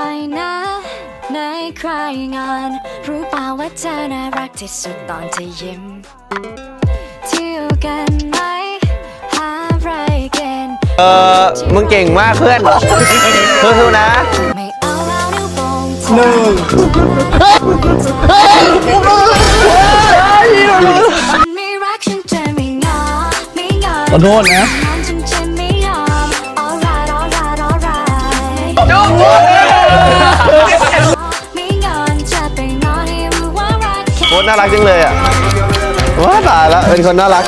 อยนะในใครงาน รู้เปล่าว่าเธอน่ารักที่สุดตอนที่ยิ้มเที่ยวกันไหมหาไรกนเออมึงเก่งมากเพื่อนสู้ๆนะ ไม่เอาแล้วนิ้วโป้งหนึ่งไม่รักฉันจะไม่งอไม่งอ ขอโทษนะ โคตรน่ารักจังเลยอะว้าตายแล้วเป็นคนน่ารัก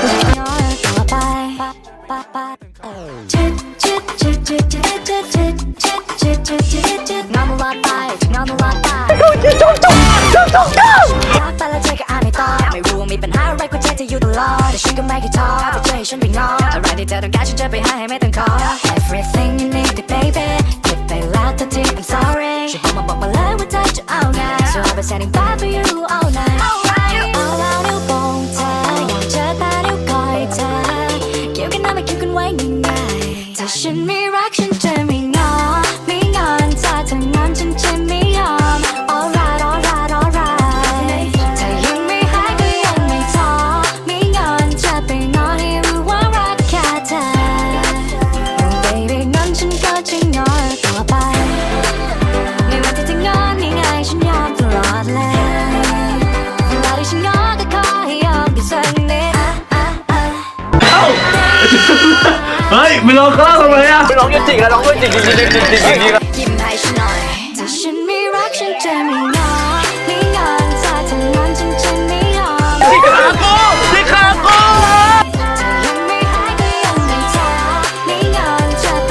ไม่รู้ว่ามีปัญหาอะไรก็เช็คจะอยู่ตลอดแต่ฉันก็ไม่เคยท้อแต่จะให้ฉันไปงออะไรที่เธอต้องการฉันจะไปให้ให้ไม่ต้องขอ Everything you need So I'll be standing by for you all night เอาแล้วนิ้วโป้งเธออยากเจอแต่นิ้วก้อยเธอเกี่ยวกันนะไม่เกี่ยวกันไว้ง่ายๆถ้าฉันไม่ ไม่รองข้าวทำไมอะน้องจะจิกแล้วน้องก็จิกจิกจิกจิกจิกจิกจิกยิ้มให้ฉันหน่อยถ้าฉันไม่รักฉันจะไม่งอไม่งอนถ้างอนฉันจะไม่ยอมสิขาโก้สิขาก้ถ้ายังไม่หาก็ยังไม่ท้อไม่งอนจะไป